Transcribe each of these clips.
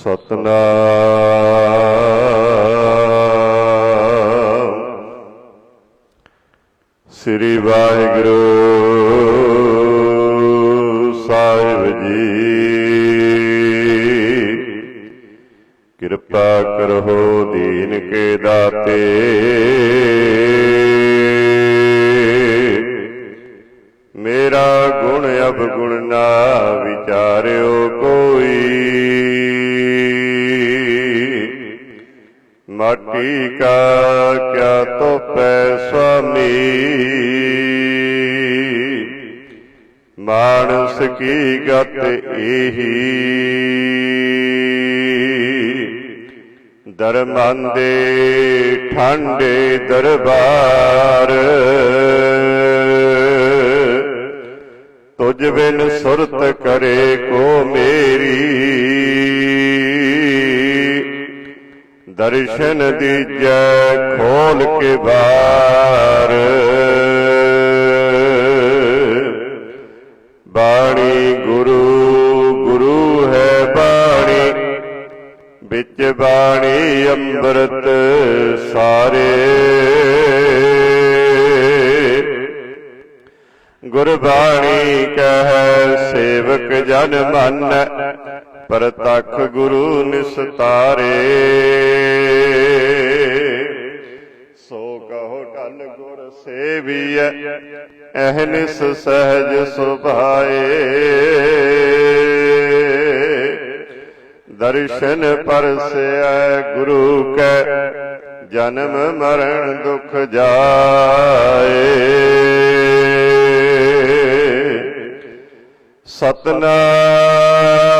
ਸਤਨਾਮ। ਮਾਟੀ ਕਾ ਕਿਆ ਤੋਪੈ ਸੁਆਮੀ? ਮਾਨਸ ਕੀ ਗਤ ਇਹੀ ਦਰਮਨ ਦੇ ਠੰਡੇ ਦਰਬਾਰ। ਤੁਝ ਬਿਨ ਸੁਰਤ ਕਰੇ ਕੋ ਮੇਰੀ? ਦਰਸ਼ਨ ਦੀਜੈ ਖੋਲ ਕੇ ਬਾਰ ਬਾਣੀ ਗੁਰੂ ਗੁਰੂ ਹੈ ਬਾਣੀ। ਵਿੱਚ ਬਾਣੀ ਅੰਮ੍ਰਿਤ ਸਾਰੇ। ਗੁਰਬਾਣੀ ਕਹੈ ਸੇਵਕ ਜਨ ਮਨ। ਪ੍ਰਤਖ ਗੁਰੂ ਨਿਸਤਾਰੇ। ਸੋ ਕਹੋ ਟਲ ਗੁਰ ਸੇਵੀਐ ਅਹਨਿਸ ਸਹਿਜ ਸੁਭਾਏ। ਦਰਸ਼ਨ ਪਰਸੈ ਗੁਰੂ ਕੈ, ਜਨਮ ਮਰਨ ਦੁਖ ਜਾਏ। ਸਤਨਾਮ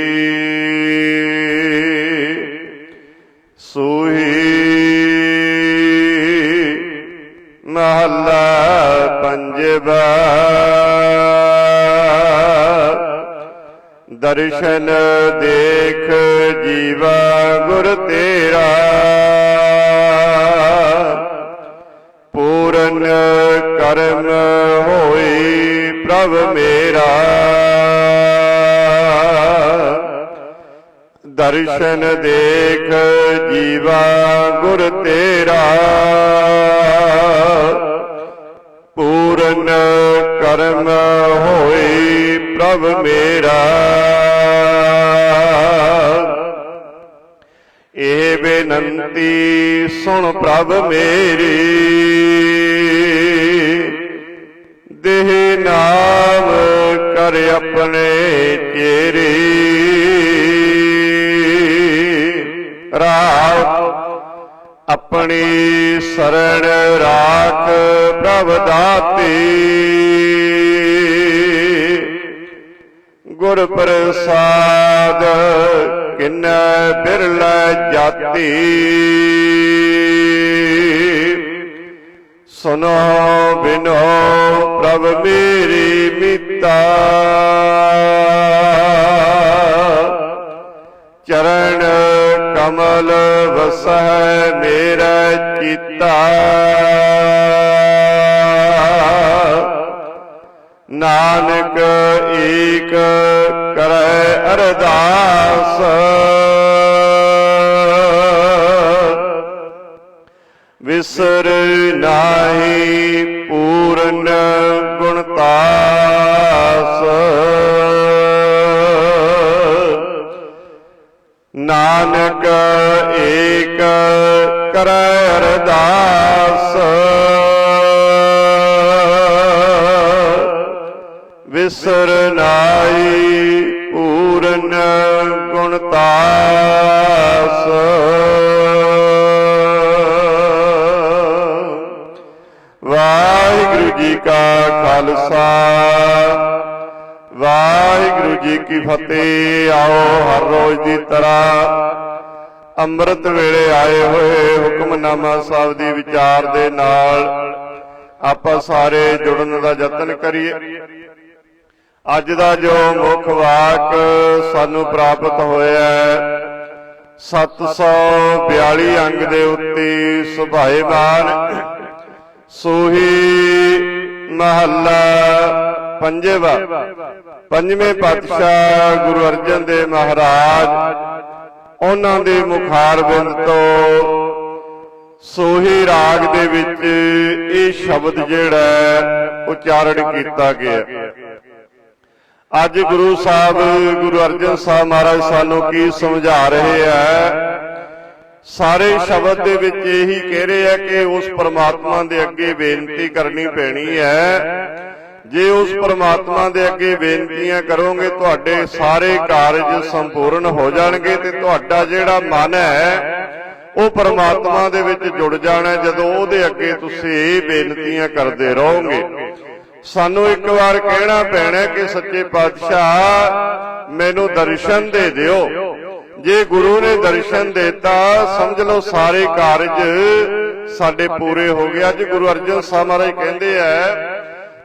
ਦਰਸ਼ਨ ਦੇਖ ਜੀਵਾ ਗੁਰ ਤੇਰਾ। ਪੂਰਨ ਕਰਮ ਹੋਈ ਪ੍ਰਭ ਮੇਰਾ। ਇਹ ਬੇਨੰਤੀ ਸੁਣ ਪ੍ਰਭ ਮੇਰੀ। ਦੇਹ ਨਾਮ ਕਰ ਆਪਣੇ ਚੇਰੀ। ਰਾਵ, ਆਪਣੀ ਸਰਣ ਰਾਖ ਪ੍ਰਭ ਦਾਤੀ। ਗੁਰ ਪ੍ਰਸਾਦ ਕਿਨੈ ਬਿਰਲਾ ਜਾਤੀ। ਸੁਨੋ ਬਿਨੋ ਪ੍ਰਭ ਮੇਰੀ ਮੀਤਾ। ਚਰਨ ਕਮਲ ਵਸੈ ਮੇਰਾ ਚੀਤਾ। ਨਾਨਕ ਏਕ ਕਰੈ ਅਰਦਾਸ। ਵਿਸਰ ਕਰੈ ਅਰਦਾਸ। ਵਿਸਰਨਾਈ ਪੂਰਨ ਗੁਣਤਾਸ ਵਾਹਿਗੁਰੂ ਜੀ ਕਾ ਖਾਲਸਾ। ਵਾਹਿਗੁਰੂ ਜੀ ਕੀ ਫਤਿਹ। ਆਓ ਹਰ ਰੋਜ਼ ਦੀ ਤਰ੍ਹਾਂ ਅੰਮ੍ਰਿਤ ਵੇਲੇ ਆਏ ਹੋਏ ਹੁਕਮਨਾਮਾ ਸਾਹਿਬ ਦੀ ਵਿਚਾਰ ਦੇ ਨਾਲ ਆਪਾਂ ਸਾਰੇ ਜੁੜਨ ਦਾ ਯਤਨ ਕਰੀਏ। ਅੱਜ ਦਾ ਜੋ ਮੁੱਖ ਵਾਕ ਸਾਨੂੰ ਪ੍ਰਾਪਤ ਹੋਇਆ ਹੈ 742 ਅੰਗ ਦੇ ਉੱਤੇ ਸੁਭਾਏਮਾਨ ਸੋਹੀ ਮਹੱਲਾ ਪੰਜਵਾ, ਪੰਜਵੇਂ ਪਾਤਸ਼ਾਹ ਗੁਰੂ ਅਰਜਨ ਦੇਵ ਮਹਾਰਾਜ ਉਹਨਾਂ ਦੇ ਮੁਖਾਰਬਿੰਦ ਤੋਂ ਸੋਹੀ ਰਾਗ ਦੇ ਵਿੱਚ ਇਹ ਸ਼ਬਦ ਜਿਹੜਾ ਹੈ, ਉਚਾਰਨ ਕੀਤਾ ਗਿਆ। ਅੱਜ ਗੁਰੂ ਸਾਹਿਬ ਗੁਰੂ ਅਰਜਨ ਸਾਹਿਬ ਮਹਾਰਾਜ ਸਾਨੂੰ ਕੀ ਸਮਝਾ ਰਹੇ ਆ? ਸਾਰੇ ਸ਼ਬਦ ਦੇ ਵਿੱਚ ਇਹੀ ਕਹਿ ਰਹੇ ਆ ਕਿ ਉਸ ਪਰਮਾਤਮਾ ਦੇ ਅੱਗੇ ਬੇਨਤੀ ਕਰਨੀ ਪੈਣੀ ਹੈ। ਜੇ ਉਸ ਪਰਮਾਤਮਾ ਦੇ ਅੱਗੇ ਬੇਨਤੀਆਂ ਕਰੋਗੇ, ਤੁਹਾਡੇ ਸਾਰੇ ਕਾਰਜ ਸੰਪੂਰਨ ਹੋ ਜਾਣਗੇ ਤੇ ਤੁਹਾਡਾ ਜਿਹੜਾ ਮਨ ਹੈ, ਉਹ ਪਰਮਾਤਮਾ ਦੇ ਵਿੱਚ ਜੁੜ ਜਾਣਾ ਜਦੋਂ ਉਹਦੇ ਅੱਗੇ ਤੁਸੀਂ ਇਹ ਬੇਨਤੀਆਂ ਕਰਦੇ ਰਹੋਗੇ। ਸਾਨੂੰ ਇੱਕ ਵਾਰ ਕਹਿਣਾ ਪੈਣਾ ਕਿ ਸੱਚੇ ਪਾਤਸ਼ਾਹ, ਮੈਨੂੰ ਦਰਸ਼ਨ ਦੇ ਦਿਓ। ਜੇ ਗੁਰੂ ਨੇ ਦਰਸ਼ਨ ਦਿੱਤਾ, ਸਮਝ ਲਓ ਸਾਰੇ ਕਾਰਜ ਸਾਡੇ ਪੂਰੇ ਹੋ ਗਏ। ਅੱਜ ਗੁਰੂ ਅਰਜਨ ਸਾਹਿਬ ਮਹਾਰਾਜ ਕਹਿੰਦੇ ਆ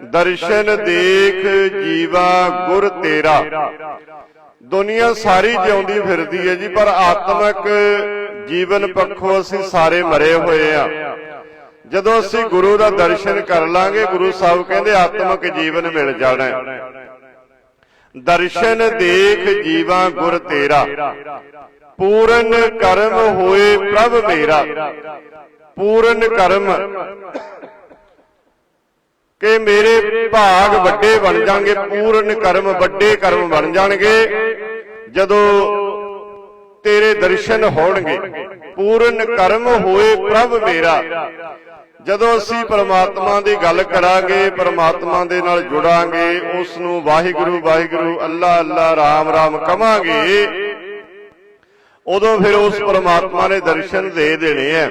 ਦਰਸ਼ਨ ਦੇਖ ਜੀਵਾ ਗੁਰ ਤੇਰਾ। ਦੁਨੀਆ ਸਾਰੀ ਜਿਉਂਦੀ ਫਿਰਦੀ ਹੈ ਜੀ, ਪਰ ਆਤਮਿਕ ਜੀਵਨ ਪੱਖੋਂ ਅਸੀਂ ਸਾਰੇ ਮਰੇ ਹੋਏ ਆ ਜਦੋਂ ਅਸੀਂ ਗੁਰੂ ਦਾ ਦਰਸ਼ਨ ਕਰ ਲਾਂਗੇ, ਗੁਰੂ ਸਾਹਿਬ ਕਹਿੰਦੇ ਆਤਮਿਕ ਜੀਵਨ ਮਿਲ ਜਾਣਾ ਦਰਸ਼ਨ ਦੇਖ ਜੀਵਾ ਗੁਰ ਤੇਰਾ। ਪੂਰਨ ਕਰਮ ਹੋਏ ਪ੍ਰਭ ਮੇਰਾ। ਪੂਰਨ ਕਰਮ ਕਿ ਮੇਰੇ ਭਾਗ ਵੱਡੇ ਬਣ ਜਾਣਗੇ, ਪੂਰਨ ਕਰਮ ਵੱਡੇ ਕਰਮ ਬਣ ਜਾਣਗੇ। ਜਦੋਂ ਤੇਰੇ ਦਰਸ਼ਨ ਹੋਣਗੇ, ਪੂਰਨ ਕਰਮ ਹੋਏ ਪ੍ਰਭ ਮੇਰਾ। ਜਦੋਂ ਅਸੀਂ ਪਰਮਾਤਮਾ ਦੀ ਗੱਲ ਕਰਾਂਗੇ, ਪਰਮਾਤਮਾ ਦੇ ਨਾਲ ਜੁੜਾਂਗੇ ਉਸ ਨੂੰ ਵਾਹਿਗੁਰੂ ਵਾਹਿਗੁਰੂ, ਅੱਲਾ ਅੱਲਾ, ਰਾਮ ਰਾਮ ਕਵਾਂਗੇ, ਉਦੋਂ ਫਿਰ ਉਸ ਪਰਮਾਤਮਾ ਨੇ ਦਰਸ਼ਨ ਦੇ ਦੇਣੇ ਆ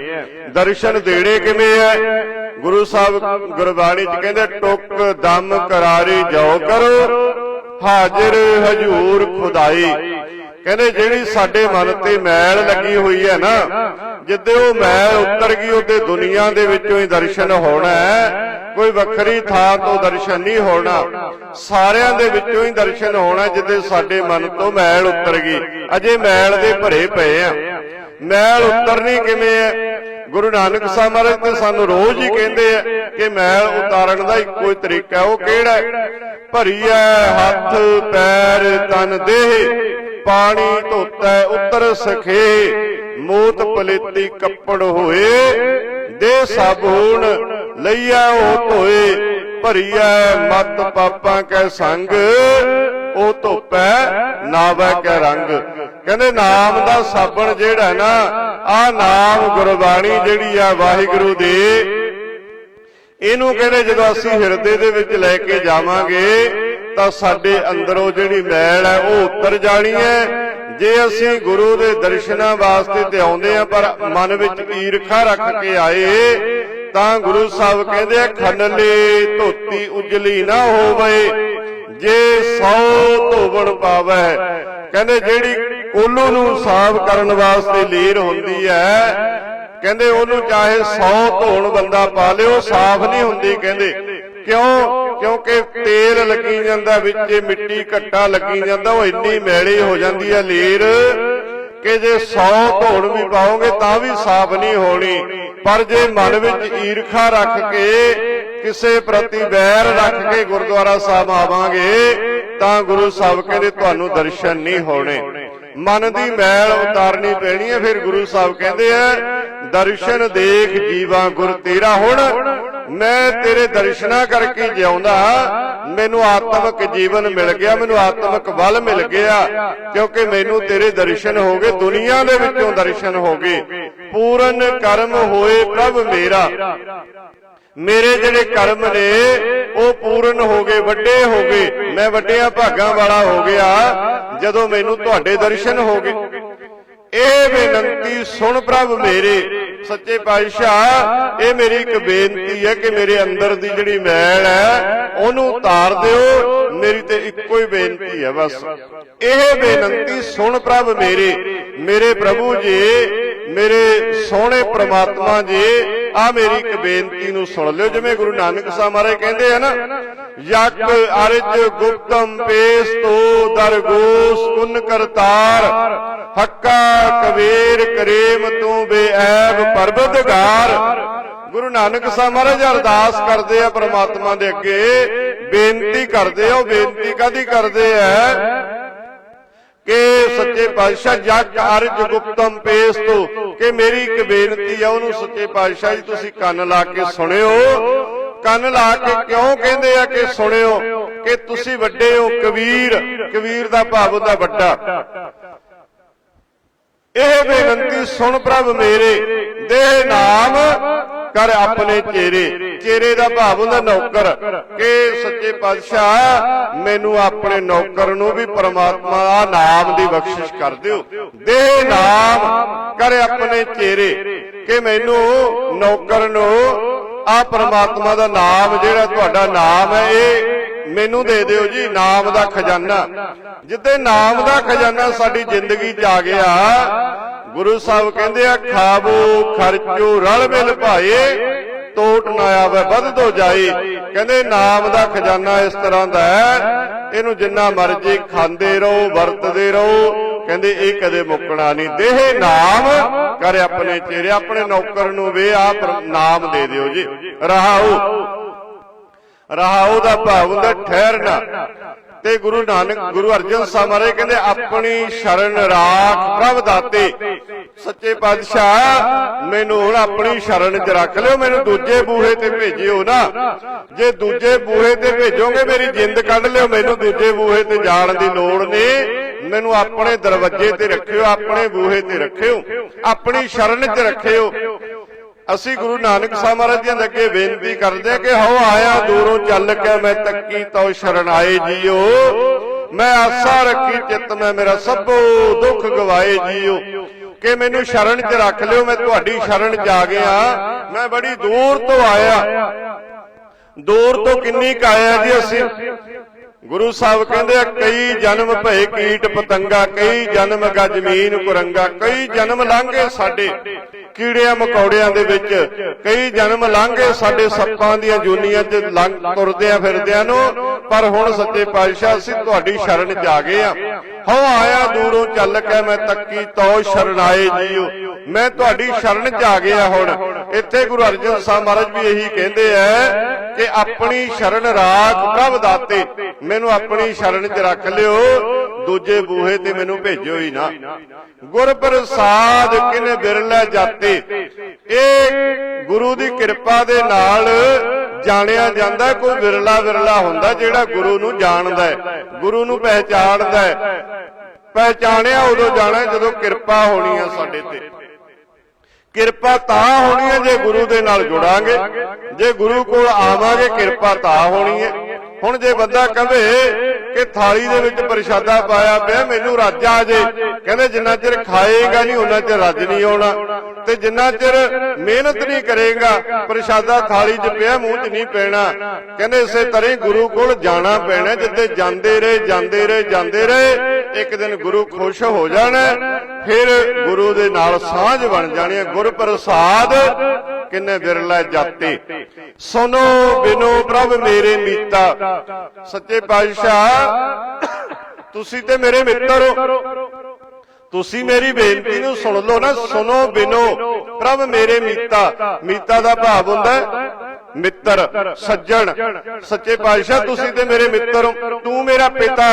ਦਰਸ਼ਨ ਦੇਣੇ ਕਿਵੇਂ ਆ ਗੁਰੂ ਸਾਹਿਬ ਗੁਰਬਾਣੀ ਚ ਕਹਿੰਦੇ, ਟੁੱਕ ਦਮ ਕਰਾਰੀ ਜਾਓ ਕਰੋ, ਹਾਜ਼ਰ ਹਜੂਰ ਖੁਦਾਈ। ਕਹਿੰਦੇ, ਜਿਹੜੀ ਸਾਡੇ ਮਨ ਤੇ ਮੈਲ ਲੱਗੀ ਹੋਈ ਹੈ ਨਾ, ਜਿੱਦੇ ਉਹ ਮੈਲ ਉਤਰ ਗਈ, ਉਹਦੇ ਦੁਨੀਆ ਦੇ ਵਿੱਚੋਂ ਹੀ ਦਰਸ਼ਨ ਹੋਣਾ ਕੋਈ ਵੱਖਰੀ ਥਾਂ ਤੋਂ ਦਰਸ਼ਨ ਨਹੀਂ ਹੋਣਾ। ਸਾਰਿਆਂ ਦੇ ਵਿੱਚੋਂ ਹੀ ਦਰਸ਼ਨ ਹੋਣਾ ਜਿੱਦੇ ਸਾਡੇ ਮਨ ਤੋਂ ਮੈਲ ਉਤਰ ਗਈ। ਅਜੇ ਮੈਲ ਦੇ ਭਰੇ ਪਏ ਆ। ਮੈਲ ਉਤਰਨੀ ਕਿਵੇਂ ਹੈ? ਗੁਰੂ ਨਾਨਕ ਸਾਹਿਬ ਮਹਾਰਾਜ ਤੇ ਸਾਨੂੰ ਰੋਜ਼ ਹੀ ਕਹਿੰਦੇ ਆ ਕਿ ਮੈਲ ਉਤਾਰਨ ਦਾ ਇੱਕੋ ਹੀ ਤਰੀਕਾ ਹੈ। ਉਹ ਕਿਹੜਾ ਭਰੀਐ ਹੱਥ, ਪੈਰ, ਤਨ, ਦੇਹ, ਪਾਣੀ ਧੋਤੈ, ਉਤਰ ਸਖੇ, ਮੋਤ ਪਲੇਤੀ ਕੱਪੜ ਹੋਏ ਦੇ ਸਭ ਸਾਬੂਨ ਲਈਆ ਉਹ ਧੋਏ, ਭਰੀਐ ਮਤ ਪਾਪਾਂ ਕੈ ਸੰਗ, ਉਹ ਧੋਪੈ, ਨਾਵੈ ਕੈ ਰੰਗ। ਕਹਿੰਦੇ ਨਾਮ ਦਾ ਸਾਬਣ ਜਿਹੜਾ ਨਾ ਆ ਨਾਮ ਗੁਰਬਾਣੀ ਜਿਹੜੀ ਆ ਵਾਹਿਗੁਰੂ ਦੀ। ਇਹਨੂੰ ਕਹਿੰਦੇ ਜਦੋਂ ਅਸੀਂ ਹਿਰਦੇ ਦੇ ਵਿੱਚ ਲੈ ਕੇ ਜਾਵਾਂਗੇ ਤਾਂ ਸਾਡੇ ਅੰਦਰੋਂ ਜਿਹੜੀ ਮੈਲ ਹੈ ਉਹ ਉਤਰ ਜਾਣੀ ਹੈ। ਜੇ ਅਸੀਂ ਗੁਰੂ ਦੇ ਦਰਸ਼ਨਾਂ ਵਾਸਤੇ ਤੇ ਆਉਂਦੇ ਆ ਪਰ ਮਨ ਵਿੱਚ ਈਰਖਾ ਰੱਖ ਕੇ ਆਏ ਤਾਂ ਗੁਰੂ ਸਾਹਿਬ ਕਹਿੰਦੇ ਆ ਖੰਡਲੇ ਧੋਤੀ ਉਜਲੀ ਨਾ ਹੋਵੇ ਜੇ ਸੌ ਧੋਵਣ ਪਾਵੇ। ਕਹਿੰਦੇ ਜਿਹੜੀ ਕੋਲੂ ਨੂੰ ਸਾਫ਼ ਕਰਨ ਵਾਸਤੇ ਲੀਰ ਹੁੰਦੀ ਹੈ। ਕਹਿੰਦੇ ਉਹਨੂੰ ਚਾਹੇ 100 ਧੋਣ ਬੰਦਾ ਪਾ ਲਿਓ, ਸਾਫ਼ ਨਹੀਂ ਹੁੰਦੀ, ਕਹਿੰਦੇ। ਕਿਉਂ? ਕਿਉਂਕਿ ਤੇਲ ਲੱਗੀ ਜਾਂਦਾ, ਵਿੱਚ ਮਿੱਟੀ ਘੱਟਾ ਲੱਗੀ ਜਾਂਦਾ, ਉਹ ਇੰਨੀ ਮੈਲੀ ਹੋ ਜਾਂਦੀ ਹੈ ਲੀਰ ਕਿ ਜੇ 100 ਧੋਣ ਵੀ ਪਾਓਗੇ ਤਾਂ ਵੀ ਸਾਫ਼ ਨਹੀਂ ਹੋਣੀ। ਪਰ ਜੇ ਮਨ ਵਿੱਚ ਈਰਖਾ ਰੱਖ ਕੇ, ਕਿਸੇ ਪ੍ਰਤੀ ਵੈਰ ਰੱਖ ਕੇ ਗੁਰਦੁਆਰਾ ਸਾਹਿਬ ਆਵਾਂਗੇ, ਤਾਂ ਗੁਰੂ ਸਾਹਿਬ ਕਹਿੰਦੇ, ਤੁਹਾਨੂੰ ਦਰਸ਼ਨ ਨਹੀਂ ਹੋਣੇ। ਮਨ ਦੀ ਮੈਲ ਉਤਾਰਨੀ ਪੈਣੀ ਹੈ ਫਿਰ ਗੁਰੂ ਸਾਹਿਬ ਕਹਿੰਦੇ ਆ ਦਰਸ਼ਨ ਦੇਖ ਜੀਵਾ ਗੁਰ ਤੇਰਾ ਹੁਣ। ਮੈਂ ਤੇਰੇ ਦਰਸ਼ਨਾ ਕਰਕੇ ਜਿਉਂਦਾ ਮੈਨੂੰ ਆਤਮਿਕ ਜੀਵਨ ਮਿਲ ਗਿਆ ਮੈਨੂੰ ਆਤਮਿਕ ਬਲ ਮਿਲ ਗਿਆ। ਕਿਉਂਕਿ ਮੈਨੂੰ ਤੇਰੇ ਦਰਸ਼ਨ ਹੋ ਗਏ ਦੁਨੀਆ ਦੇ ਵਿੱਚੋਂ ਦਰਸ਼ਨ ਹੋ ਗਏ। ਪੂਰਨ ਕਰਮ ਹੋਏ ਪ੍ਰਭ ਮੇਰਾ। ਮੇਰੇ ਜਿਹੜੇ ਕਰਮ ਨੇ, ਉਹ ਪੂਰਨ ਹੋ ਗਏ, ਵੱਡੇ ਹੋ ਗਏ। ਮੈਂ ਵੱਡਿਆਂ ਭਾਗਾਂ ਵਾਲਾ ਹੋ ਗਿਆ, ਜਦੋਂ ਮੈਨੂੰ ਤੁਹਾਡੇ ਦਰਸ਼ਨ ਹੋ ਗਏ। ਇਹ ਬੇਨੰਤੀ ਸੁਣ ਪ੍ਰਭ ਮੇਰੇ, ਸੱਚੇ ਪਾਤਸ਼ਾਹ, ਇਹ ਮੇਰੀ ਇੱਕ ਬੇਨਤੀ ਹੈ ਕਿ ਮੇਰੇ ਅੰਦਰ ਦੀ ਜਿਹੜੀ ਮੈਲ ਹੈ, ਉਹਨੂੰ ਉਤਾਰ ਦਿਓ, ਮੇਰੀ ਤੇ ਇੱਕੋ ਹੀ ਬੇਨਤੀ ਹੈ ਬਸ। ਇਹ ਬੇਨਤੀ ਸੁਣ ਪ੍ਰਭ ਮੇਰੇ ਮੇਰੇ ਪ੍ਰਭੂ ਜੀ, ਮੇਰੇ ਸੋਹਣੇ ਪ੍ਰਮਾਤਮਾ ਜੀ ਆ ਮੇਰੀ ਇੱਕ ਬੇਨਤੀ ਨੂੰ ਸੁਣ ਲਿਓ, ਜਿਵੇਂ ਗੁਰੂ ਨਾਨਕ ਸਾਹਿਬ ਮਹਾਰਾਜ ਕਹਿੰਦੇ ਆ ਨਾ, ਯਕ ਅਰਜ ਗੁਪਤਮ ਪੇਸ ਤੋ ਦਰਗੋਸ ਕੁਨ ਕਰਤਾਰ, ਹੱਕਾ ਕਬੀਰ ਕਰੇਮ ਤੂੰ ਬੇਐਬ ਪਰਬਤਗਾਰ ਗੁਰੂ ਨਾਨਕ ਸਾਹਿਬ ਮਹਾਰਾਜ ਅਰਦਾਸ ਕਰਦੇ ਆ ਪ੍ਰਮਾਤਮਾ ਦੇ ਅੱਗੇ, ਬੇਨਤੀ ਕਰਦੇ ਆ, ਉਹ ਬੇਨਤੀ ਕਾਦੀ ਕਰਦੇ ਆ? ਕਿ ਸੱਚੇ ਪਾਤਸ਼ਾਹ ਜਗ ਅਰਜ ਗੁਪਤਮ ਪੇਸ ਤੋਂ, ਕਿ ਮੇਰੀ ਇੱਕ ਬੇਨਤੀ ਆ ਉਹਨੂੰ ਸੱਚੇ ਪਾਤਸ਼ਾਹ ਜੀ, ਤੁਸੀਂ ਕੰਨ ਲਾ ਕੇ ਸੁਣਿਓ। ਕੰਨ ਲਾ ਕੇ ਕਿਉਂ ਕਹਿੰਦੇ ਆ ਕਿ ਸੁਣਿਓ? ਕਿ ਤੁਸੀਂ ਵੱਡੇ ਹੋ, ਕਬੀਰ ਕਬੀਰ ਦਾ ਭਾਵ ਹੁੰਦਾ ਵੱਡਾ। ਇਹ ਬੇਨਤੀ ਸੁਣ ਪ੍ਰਭ ਮੇਰੇ, ਦੇ ਨਾਮ ਕਰ ਆਪਣੇ ਚੇਰੇ ਚਿਹਰੇ ਦਾ ਭਾਵ ਹੁੰਦਾ ਨੌਕਰ। ਕਿ ਸੱਚੇ ਪਾਤਸ਼ਾਹ, ਮੈਨੂੰ ਆਪਣੇ ਨੌਕਰ ਨੂੰ ਵੀ ਪਰਮਾਤਮਾ ਦਾ ਨਾਮ ਦੀ ਬਖਸ਼ਿਸ਼ ਕਰ ਦਿਓ। ਦੇ ਨਾਮ ਕਰ ਆਪਣੇ ਚਿਹਰੇ। ਕਿ ਮੈਨੂੰ ਨੌਕਰ ਨੂੰ ਆ ਪਰਮਾਤਮਾ ਦਾ ਨਾਮ ਜਿਹੜਾ ਤੁਹਾਡਾ ਨਾਮ ਹੈ, ਇਹ ਮੈਨੂੰ ਦੇ ਦਿਓ ਜੀ, ਨਾਮ ਦਾ ਖਜ਼ਾਨਾ। ਜਿੱਤੇ ਨਾਮ ਦਾ ਖਜ਼ਾਨਾ ਸਾਡੀ ਜ਼ਿੰਦਗੀ 'ਚ ਆ ਗਿਆ, ਗੁਰੂ ਸਾਹਿਬ ਕਹਿੰਦੇ ਆ ਖਾਵੋ ਖਰਚੋ, ਰਲ ਮਿਲ ਭਾਏ ਟੋਟ ਨਾ ਆਵੇ, ਵੱਧ ਜਾਈ। ਕਹਿੰਦੇ, ਨਾਮ ਦਾ ਖਜ਼ਾਨਾ ਇਸ ਤਰ੍ਹਾਂ ਦਾ ਹੈ, ਇਹਨੂੰ ਜਿੰਨਾ ਮਰਜ਼ੀ ਖਾਂਦੇ ਰਹੋ, ਵਰਤਦੇ ਰਹੋ। ਕਹਿੰਦੇ, ਇਹ ਕਦੇ ਮੁੱਕਣਾ ਨਹੀਂ। ਦੇਹ ਨਾਮ, ਕਰ ਆਪਣੇ ਚਿਹਰੇ, ਆਪਣੇ ਨੌਕਰ ਨੂੰ ਵੇ, ਆਪ ਨਾਮ ਦੇ ਦਿਓ ਜੀ। ਰਹਾਉ ਰਹਾਉ ਦਾ ਭਾਵ ਹੁੰਦਾ ਠਹਿਰਨਾ। ਤੇ ਗੁਰੂ ਨਾਨਕ ਗੁਰੂ ਅਰਜਨ ਸਾਹਿਬ ਮਹਾਰਾਜ ਕਹਿੰਦੇ ਆਪਣੀ ਸ਼ਰਨ ਰਾਖ ਪ੍ਰਭ ਦਾਤੇ। ਸੱਚੇ ਪਾਤਸ਼ਾਹ ਮੈਨੂੰ ਹੁਣ ਆਪਣੀ ਸ਼ਰਨ 'ਚ ਰੱਖ ਲਿਓ ਮੈਨੂੰ ਦੂਜੇ ਬੂਹੇ ਤੇ ਭੇਜਿਓ ਨਾ। ਜੇ ਦੂਜੇ ਬੂਹੇ ਤੇ ਭੇਜੋਗੇ ਮੇਰੀ ਜਿੰਦ ਕੱਢ ਲਿਓ ਮੈਨੂੰ ਦੂਜੇ ਬੂਹੇ ਤੇ ਜਾਣ ਦੀ ਲੋੜ ਨਹੀਂ। ਮੈਨੂੰ ਆਪਣੇ ਦਰਵਾਜ਼ੇ ਤੇ ਰੱਖਿਓ ਆਪਣੇ ਬੂਹੇ ਤੇ ਰੱਖਿਓ। ਆਪਣੀ ਸ਼ਰਨ 'ਚ ਰੱਖਿਓ। ਅਸੀਂ ਗੁਰੂ ਨਾਨਕ ਸਾਹਿਬ ਮਹਾਰਾਜ ਜੀ ਦੇ ਅੱਗੇ ਬੇਨਤੀ ਕਰਦੇ ਹਾਂ ਕਿ ਹਉ ਆਇਆ ਦੂਰੋਂ ਚੱਲ ਕੇ ਮੈਂ ਤੱਕੀ ਤਉ ਸ਼ਰਨ ਆਏ ਜੀਓ। ਮੈਂ ਆਸਾ ਰੱਖੀ ਚਿੱਤ ਮੈਂ ਮੇਰਾ ਸਭੋ ਦੁੱਖ ਗਵਾਏ ਜੀਓ। ਕਿ ਮੈਨੂੰ ਸ਼ਰਨ 'ਚ ਰੱਖ ਲਿਓ ਮੈਂ ਤੁਹਾਡੀ ਸ਼ਰਨ 'ਚ ਆ ਗਿਆ। ਮੈਂ ਬੜੀ ਦੂਰ ਤੋਂ ਆਇਆ। ਦੂਰ ਤੋਂ ਕਿੰਨੀ ਕੁ ਆਇਆ ਜੀ ਅਸੀਂ। ਗੁਰੂ ਸਾਹਿਬ ਕਹਿੰਦੇ ਆ ਕਈ ਜਨਮ ਭਏ ਕੀਟ ਪਤੰਗਾ ਕਈ ਜਨਮ ਗਾ ਜ਼ਮੀਨ ਕੁਰੰਗਾ ਕਈ ਜਨਮ ਲੰਘੇ ਸਾਡੇ। ਕੀੜਿਆਂ ਮਕੌੜਿਆਂ ਦੇ ਵਿੱਚ ਕਈ ਜਨਮ ਲੰਘੇ ਸਾਡੇ ਸੱਪਾਂ ਦੀਆਂ ਜੂਨੀਆਂ 'ਚ ਲੰਘ ਤੁਰਦਿਆਂ ਫਿਰਦਿਆਂ ਨੂੰ, ਪਰ ਹੁਣ ਸੱਚੇ ਪਾਤਸ਼ਾਹ ਅਸੀਂ ਤੁਹਾਡੀ ਸ਼ਰਨ 'ਚ ਆ ਗਏ ਆ ਹੋ ਆਇਆ ਦੂਰੋਂ ਚੱਲ ਕੇ ਮੈਂ ਤੱਕੀ ਤੋ ਸ਼ਰਨਾਏ ਜੀਓ। ਮੈਂ ਤੁਹਾਡੀ ਸ਼ਰਨ 'ਚ ਆ ਗਿਆ ਹੁਣ। ਇੱਥੇ ਗੁਰੂ ਅਰਜਨ ਸਾਹਿਬ ਮਹਾਰਾਜ ਵੀ ਇਹੀ ਕਹਿੰਦੇ ਐ ਕਿ ਆਪਣੀ ਸ਼ਰਨ ਰਾਖ ਪ੍ਰਭ ਦਾਤੇ, ਮੈਨੂੰ ਆਪਣੀ ਸ਼ਰਨ 'ਚ ਰੱਖ ਲਿਓ, ਦੂਜੇ ਬੂਹੇ ਤੇ ਮੈਨੂੰ ਭੇਜਿਓ ਹੀ ਨਾ। ਗੁਰ ਪ੍ਰਸਾਦ ਕਿਨੇ ਬਿਰਲੇ ਜਾਤੇ? ਇਹ ਗੁਰੂ ਦੀ ਕਿਰਪਾ ਦੇ ਨਾਲ ਜਾਣਿਆ ਜਾਂਦਾ, ਕੋਈ ਵਿਰਲਾ ਵਿਰਲਾ ਹੁੰਦਾ ਜਿਹੜਾ ਗੁਰੂ ਨੂੰ ਜਾਣਦਾ ਹੈ, ਗੁਰੂ ਨੂੰ ਪਹਿਚਾਣਦਾ ਹੈ। ਪਹਿਚਾਣਿਆ ਉਦੋਂ ਜਾਣਾ ਜਦੋਂ ਕਿਰਪਾ ਹੋਣੀ ਆ ਸਾਡੇ ਤੇ। ਕਿਰਪਾ ਤਾਂ ਹੋਣੀ ਹੈ, ਜੇ ਗੁਰੂ ਦੇ ਨਾਲ ਜੁੜਾਂਗੇ। ਜੇ ਗੁਰੂ ਕੋਲ ਆਵਾਂਗੇ, ਕਿਰਪਾ ਤਾਂ ਹੋਣੀ ਹੈ। ਹੁਣ ਜੇ ਬੰਦਾ ਕਹੇ ਕਿ ਥਾਲੀ ਦੇ ਵਿੱਚ ਪ੍ਰਸ਼ਾਦਾ ਪਾਇਆ ਪਿਆ, ਮੈਨੂੰ ਰੱਜ ਆ ਜੇ। ਕਹਿੰਦੇ ਜਿੰਨਾ ਚਿਰ ਖਾਏਗਾ ਨਹੀਂ ਉਹਨਾਂ ਚਿਰ ਰੱਜ ਨਹੀਂ ਆਉਣਾ। ਤੇ ਜਿੰਨਾ ਚਿਰ ਮਿਹਨਤ ਨਹੀਂ ਕਰੇਗਾ, ਪ੍ਰਸ਼ਾਦਾ ਥਾਲੀ 'ਚ ਪਿਆ, ਮੂੰਹ 'ਚ ਨਹੀਂ ਪੈਣਾ। ਕਹਿੰਦੇ ਇਸੇ ਤਰ੍ਹਾਂ ਹੀ ਗੁਰੂ ਕੋਲ ਜਾਣਾ ਪੈਣਾ ਜਿੱਤੇ ਜਾਂਦੇ ਰਹੇ ਜਾਂਦੇ ਰਹੇ ਜਾਂਦੇ ਰਹੇ। ਇੱਕ ਦਿਨ ਗੁਰੂ ਖੁਸ਼ ਹੋ ਜਾਣਾ, ਫਿਰ ਗੁਰੂ ਦੇ ਨਾਲ ਸਾਂਝ ਬਣ ਜਾਣੀ ਹੈ। ਗੁਰ ਪ੍ਰਸਾਦ ਕਿੰਨੇ ਬਿਰਲਾ ਜਾਤੇ। ਸੁਨੋ ਬਿਨੋ ਪ੍ਰਭ ਮੇਰੇ ਮੀਤਾ। ਸੱਚੇ ਪਾਤਸ਼ਾਹ, ਤੁਸੀਂ ਤੇ ਮੇਰੇ ਮਿੱਤਰ ਹੋ। ਤੁਸੀਂ ਮੇਰੀ ਬੇਨਤੀ ਨੂੰ ਸੁਣ ਲਓ ਨਾ। ਸੁਨੋ ਬਿਨੋ ਪ੍ਰਭ ਮੇਰੇ ਮੀਤਾ। ਮੀਤਾ ਦਾ ਭਾਵ ਹੁੰਦਾ ਮਿੱਤਰ, ਸੱਜਣ, ਸੱਚੇ ਪਾਤਸ਼ਾਹ ਤੁਸੀਂ ਤੇ ਮੇਰੇ ਮਿੱਤਰ ਤੂੰ ਮੇਰਾ ਪਿਤਾ,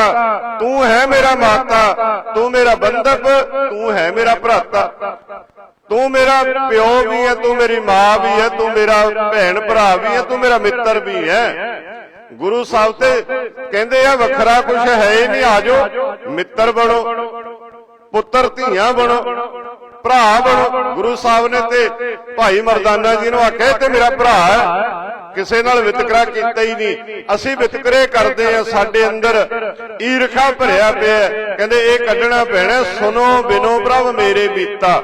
ਤੂੰ ਹੈ ਮੇਰਾ ਮਾਤਾ, ਤੂੰ ਮੇਰਾ ਬੰਧਪ ਤੂੰ ਹੈ ਮੇਰਾ ਭਰਾਤਾ। ਤੂੰ ਮੇਰਾ ਪਿਓ ਵੀ ਹੈ, ਤੂੰ ਮੇਰੀ ਮਾਂ ਵੀ ਹੈ, ਤੂੰ ਮੇਰਾ ਭੈਣ ਭਰਾ ਵੀ ਹੈ, ਤੂੰ ਮੇਰਾ ਮਿੱਤਰ ਵੀ ਹੈ। ਗੁਰੂ ਸਾਹਿਬ ਤੇ ਕਹਿੰਦੇ ਆ, ਵੱਖਰਾ ਕੁਝ ਹੈ ਹੀ ਨਹੀਂ ਆਜੋ ਮਿੱਤਰ ਬਣੋ, ਪੁੱਤਰ ਧੀਆਂ ਬਣੋ। ਭਰਾ ਬਣੋ, ਗੁਰੂ ਸਾਹਿਬ ਨੇ ਤੇ ਭਾਈ ਮਰਦਾਨਾ ਜੀ ਨੂੰ ਆਖਿਆ ਤੇ ਮੇਰਾ ਭਰਾ ਕਿਸੇ ਨਾਲ ਵਿਤਕਰਾ ਕੀਤਾ ਹੀ ਨਹੀਂ। ਅਸੀਂ ਵਿਤਕਰੇ ਕਰਦੇ ਆ ਸਾਡੇ ਅੰਦਰ ਈਰਖਾ ਭਰਿਆ ਪਿਆ ਕਹਿੰਦੇ ਇਹ ਕੱਢਣਾ ਪੈਣਾ ਸੁਨੋ ਬਿਨੋ ਪ੍ਰਭ ਮੇਰੇ ਬੀਤਾ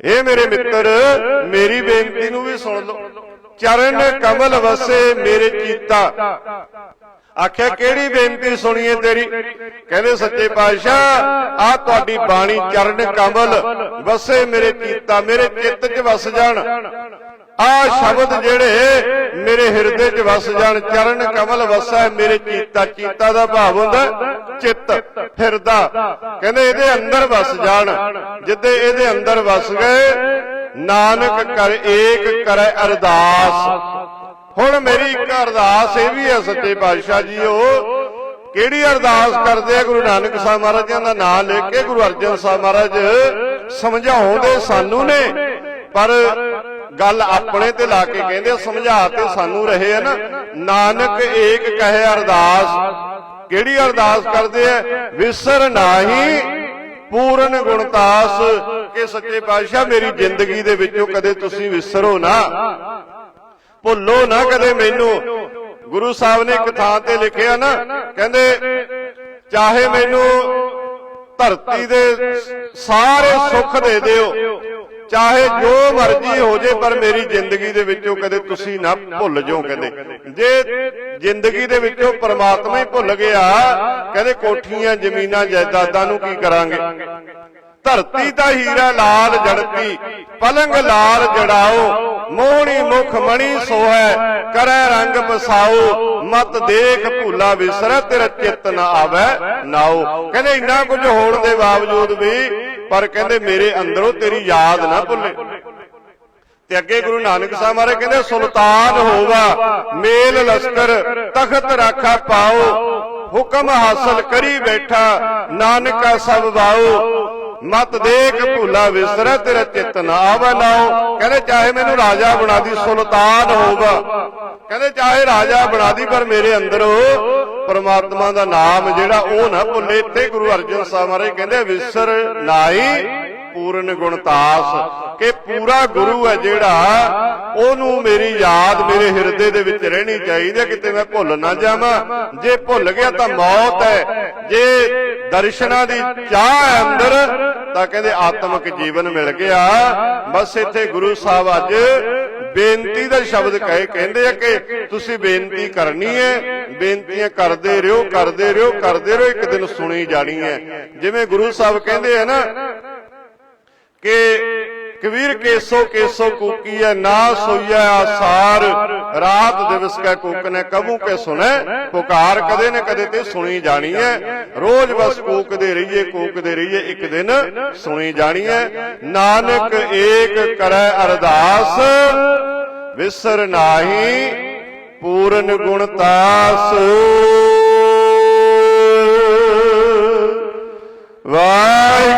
ਇਹ ਮੇਰੇ ਮਿੱਤਰ, ਮੇਰੀ ਬੇਨਤੀ ਨੂੰ ਵੀ ਸੁਣ ਲਓ। ਚਰਨ ਕਮਲ ਵਸੇ ਮੇਰੇ ਕੀਤਾ ਆਖਿਆ ਕਿਹੜੀ ਬੇਨਤੀ ਸੁਣੀਏ ਤੇਰੀ? ਕਹਿੰਦੇ ਸੱਚੇ ਪਾਤਸ਼ਾਹ ਆ ਤੁਹਾਡੀ ਬਾਣੀ ਚਰਨ ਕਮਲ ਵਸੇ ਮੇਰੇ ਚੀਤਾ ਮੇਰੇ ਚਿੱਤ 'ਚ ਵਸ ਜਾਣ। ਆ ਸ਼ਬਦ ਜਿਹੜੇ ਮੇਰੇ ਹਿਰਦੇ 'ਚ ਵਸ ਜਾਣ। ਚਰਨ ਕਮਲ ਵਸੈ ਮੇਰੇ ਚੀਤਾ ਚੀਤਾ ਦਾ ਭਾਵ ਹੁੰਦਾ ਚਿੱਤ ਹਿਰਦਾ। ਕਹਿੰਦੇ ਇਹਦੇ ਅੰਦਰ ਵਸ ਜਾਣ। ਜਿੱਦੇ ਇਹਦੇ ਅੰਦਰ ਵਸ ਗਏ ਨਾਨਕ ਕਰ ਏਕ ਕਰੈ ਅਰਦਾਸ। ਹੁਣ ਮੇਰੀ ਇੱਕ ਅਰਦਾਸ ਇਹ ਵੀ ਹੈ ਸੱਚੇ ਪਾਤਸ਼ਾਹ ਜੀਓ ਕਿਹੜੀ ਅਰਦਾਸ ਕਰਦੇ ਆ ਗੁਰੂ ਨਾਨਕ ਸਾਹਿਬ ਮਹਾਰਾਜਾਂ ਦਾ ਨਾਮ ਲੈ ਕੇ ਗੁਰੂ ਅਰਜਨ ਸਾਹਿਬ ਮਹਾਰਾਜ ਸਮਝਾਉਂਦੇ ਸਾਨੂੰ ਨੇ, ਪਰ ਗੱਲ ਆਪਣੇ ਤੇ ਲਾ ਕੇ ਕਹਿੰਦੇ ਸਮਝਾ ਤੇ ਸਾਨੂੰ ਰਹੇ ਆ ਨਾ। ਨਾਨਕ ਏਕ ਕਹੇ ਅਰਦਾਸ, ਕਿਹੜੀ ਅਰਦਾਸ ਕਰਦੇ ਆ? ਵਿਸਰ ਨਾਹੀ ਪੂਰਨ ਗੁਣਤਾਸ ਕਿ ਸੱਚੇ ਪਾਤਸ਼ਾਹ ਮੇਰੀ ਜ਼ਿੰਦਗੀ ਦੇ ਵਿੱਚੋਂ ਕਦੇ ਤੁਸੀਂ ਵਿਸਰੋ ਨਾ। ਭੁੱਲੋ ਨਾ ਕਦੇ ਮੈਨੂੰ। ਗੁਰੂ ਸਾਹਿਬ ਨੇ ਇੱਕ ਥਾਂ ਤੇ ਲਿਖਿਆ ਨਾ ਕਹਿੰਦੇ ਚਾਹੇ ਮੈਨੂੰ ਧਰਤੀ ਦੇ ਸਾਰੇ ਸੁੱਖ ਦੇ ਦਿਓ। ਚਾਹੇ ਜੋ ਮਰਜ਼ੀ ਹੋ ਜੇ ਪਰ ਮੇਰੀ ਜ਼ਿੰਦਗੀ ਦੇ ਵਿੱਚੋਂ ਕਦੇ ਤੁਸੀਂ ਨਾ ਭੁੱਲ ਜਾਓ ਕਹਿੰਦੇ। ਜੇ ਜ਼ਿੰਦਗੀ ਦੇ ਵਿੱਚੋਂ ਪਰਮਾਤਮਾ ਹੀ ਭੁੱਲ ਗਿਆ ਕਹਿੰਦੇ ਕੋਠੀਆਂ ਜ਼ਮੀਨਾਂ ਜਾਇਦਾਦਾਂ ਨੂੰ ਕੀ ਕਰਾਂਗੇ? ਧਰਤੀ ਦਾ ਹੀਰਾ ਲਾਲ ਜੜਤੀ, ਪਲੰਗ ਲਾਲ ਜੜਾਓ, ਮੋਹਣੀ ਮੁਖ ਮਣੀ ਸੋਹੈ, ਕਰੈ ਰੰਗ ਬਸਾਓ ਮਤ ਦੇਖ ਭੂਲਾ ਵਿਸਰੈ, ਤੇਰਾ ਚਿੱਤ ਨਾ ਆਵੈ ਨਾਓ ਕਹਿੰਦੇ ਇੰਨਾ ਕੁਝ ਹੋਣ ਦੇ ਬਾਵਜੂਦ ਵੀ, ਪਰ ਕਹਿੰਦੇ ਮੇਰੇ ਅੰਦਰੋਂ ਤੇਰੀ ਯਾਦ ਨਾ ਭੁੱਲੇ। ਤੇ ਅੱਗੇ ਗੁਰੂ ਨਾਨਕ ਸਾਹਿਬ ਮਹਾਰਾਜ ਕਹਿੰਦੇ, ਸੁਲਤਾਨ ਹੋਵਾ, ਮੇਲ ਲਸ਼ਕਰ, ਤਖਤ ਰਾਖਾ ਪਾਓ, ਹੁਕਮ ਹਾਸਲ ਕਰੀ ਬੈਠਾ, ਨਾਨਕਾ ਸਭ ਵਾਓ। ਮਤ ਦੇਖ ਭੂਲਾ ਵਿਸਰੈ, ਤੇਰਾ ਚਿੱਤ ਨਾ ਆਵੈ ਨਾਓ ਕਹਿੰਦੇ ਚਾਹੇ ਮੈਨੂੰ ਰਾਜਾ ਬਣਾ ਦੀ ਸੁਲਤਾਨ ਹੋਵਾ ਕਹਿੰਦੇ ਚਾਹੇ ਰਾਜਾ ਬਣਾ ਦੀ ਪਰ ਮੇਰੇ ਅੰਦਰ ਪਰਮਾਤਮਾ ਦਾ ਨਾਮ ਜਿਹੜਾ ਉਹ ਨਾ ਭੁੱਲੇ। ਇੱਥੇ ਗੁਰੂ ਅਰਜਨ ਸਾਹਿਬ ਮਹਾਰਾਜ ਕਹਿੰਦੇ ਵਿਸਰ ਨਾਈ ਪੂਰਨ ਗੁਣਤਾਸ ਕਿ ਪੂਰਾ ਗੁਰੂ ਹੈ ਜਿਹੜਾ, ਉਹਨੂੰ ਮੇਰੀ ਯਾਦ ਮੇਰੇ ਹਿਰਦੇ ਦੇ ਵਿੱਚ ਰਹਿਣੀ ਚਾਹੀਦੀ ਹੈ, ਕਿਤੇ ਮੈਂ ਭੁੱਲ ਨਾ ਜਾਵਾਂ। ਜੇ ਭੁੱਲ ਗਿਆ ਤਾਂ ਮੌਤ ਹੈ। ਜੇ ਦਰਸ਼ਨਾਂ ਦੀ ਚਾਹ ਹੈ ਅੰਦਰ, ਤਾਂ ਕਹਿੰਦੇ ਆਤਮਿਕ ਜੀਵਨ ਮਿਲ ਗਿਆ। ਬਸ ਇੱਥੇ ਗੁਰੂ ਸਾਹਿਬ ਅੱਜ ਬੇਨਤੀ ਦਾ ਸ਼ਬਦ ਕਹੇ ਕਹਿੰਦੇ ਆ ਕਿ ਤੁਸੀਂ ਬੇਨਤੀ ਕਰਨੀ ਹੈ। ਬੇਨਤੀਆਂ ਕਰਦੇ ਰਹੋ ਕਰਦੇ ਰਹੋ ਕਰਦੇ ਰਹੋ, ਇੱਕ ਦਿਨ ਸੁਣੀ ਜਾਣੀ ਹੈ। ਜਿਵੇਂ ਗੁਰੂ ਸਾਹਿਬ ਕਹਿੰਦੇ ਆ ਨਾ ਕਿ ਕਬੀਰ ਕੇਸੋ ਕੇਸੋ ਕੂਕੀ ਹੈ ਨਾ ਸੋਈਐ ਆਸਾਰ ਰਾਤ ਦਿਵਸ ਕੈ ਕੂਕਨੇ ਕਬੂ ਕੇ ਸੁਣੈ, ਪੁਕਾਰ ਕਦੇ ਨਾ ਕਦੇ ਤੇ ਸੁਣੀ ਜਾਣੀ ਹੈ। ਰੋਜ਼ ਬਸ ਕੂਕਦੇ ਰਹੀਏ ਕੂਕਦੇ ਰਹੀਏ, ਇੱਕ ਦਿਨ ਸੁਣੀ ਜਾਣੀ ਹੈ। ਨਾਨਕ ਏਕ ਕਰੈ ਅਰਦਾਸ, ਵਿਸਰ ਨਾਹੀ ਪੂਰਨ ਗੁਣਤਾਸ ਵਾਹਿਗੁਰੂ